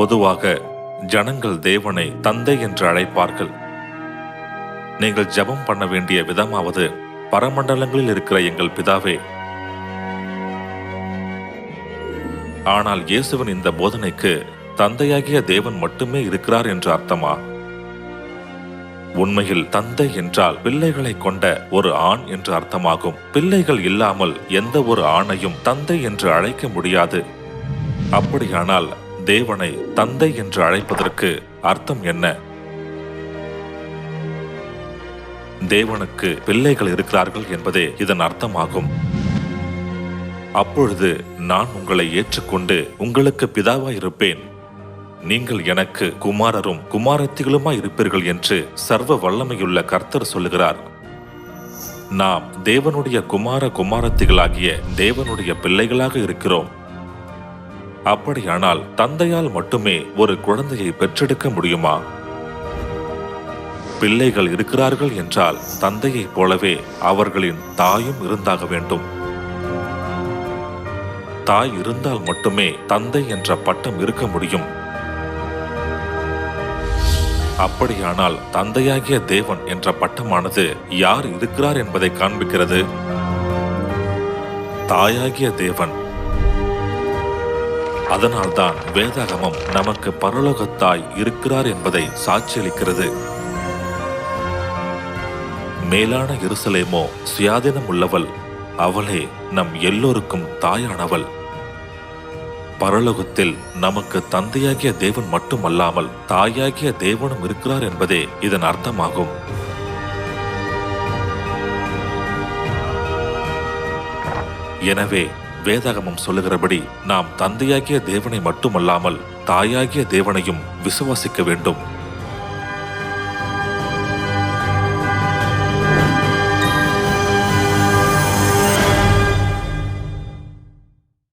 பொதுவாக ஜனங்கள் தேவனை தந்தை என்று அழைப்பார்கள். நீங்கள் ஜெபம் பண்ண வேண்டிய விதமாவது பரமண்டலங்களில் இருக்கிற எங்கள் பிதாவே. ஆனால் இயேசுவின் இந்த போதனைக்கு தந்தையாகிய தேவன் மட்டுமே இருக்கிறார் என்று அர்த்தமா? உண்மையில் தந்தை என்றால் பிள்ளைகளை கொண்ட ஒரு ஆண் என்று அர்த்தமாகும். பிள்ளைகள் இல்லாமல் எந்த ஒரு ஆணையும் தந்தை என்று அழைக்க முடியாது. அப்படியானால் தேவனை தந்தை என்று அழைப்பதற்கு அர்த்தம் என்ன? தேவனுக்கு பிள்ளைகள் இருக்கிறார்கள் என்பதே இதன் அர்த்தமாகும். அப்பொழுது நான் உங்களை ஏற்றுக்கொண்டு உங்களுக்கு பிதாவாய் இருப்பேன் நீங்கள் எனக்கு குமாரரும் குமாரத்திகளுமாய் இருப்பீர்கள் என்று சர்வ வல்லமையுள்ள கர்த்தர் சொல்லுகிறார். நாம் தேவனுடைய குமார குமாரத்திகளாகிய தேவனுடைய பிள்ளைகளாக இருக்கிறோம். அப்படியானால் தந்தையால் மட்டுமே ஒரு குழந்தையை பெற்றெடுக்க முடியுமா? பிள்ளைகள் இருக்கிறார்கள் என்றால் தந்தையைப் போலவே அவர்களின் தாயும் இருந்தாக வேண்டும். தாய் இருந்தால் மட்டுமே தந்தை என்ற பட்டம் இருக்க முடியும். அப்படியானால் தந்தையாகிய தேவன் என்ற பட்டமானது யார் இருக்கிறார் என்பதை காண்பிக்கிறது. தாயாகிய தேவன் அதனால்தான் வேதாகமம் நமக்கு பரலோகத்தாய் இருக்கிறார் என்பதை சாட்சியளிக்கிறது. மேலான இருசலேமோ சுயாதீனம் உள்ளவள் அவளே நம் எல்லோருக்கும் தாயானவள். பரலோகத்தில் நமக்கு தந்தையாகிய தேவன் மட்டுமல்லாமல் தாயாகிய தேவனும் இருக்கிறார் என்பதே இதன் அர்த்தமாகும். எனவே வேதாகமம் சொல்லுகிறபடி நாம் தந்தையாகிய தேவனை மட்டுமல்லாமல் தாயாகிய தேவனையும் விசுவாசிக்க வேண்டும்.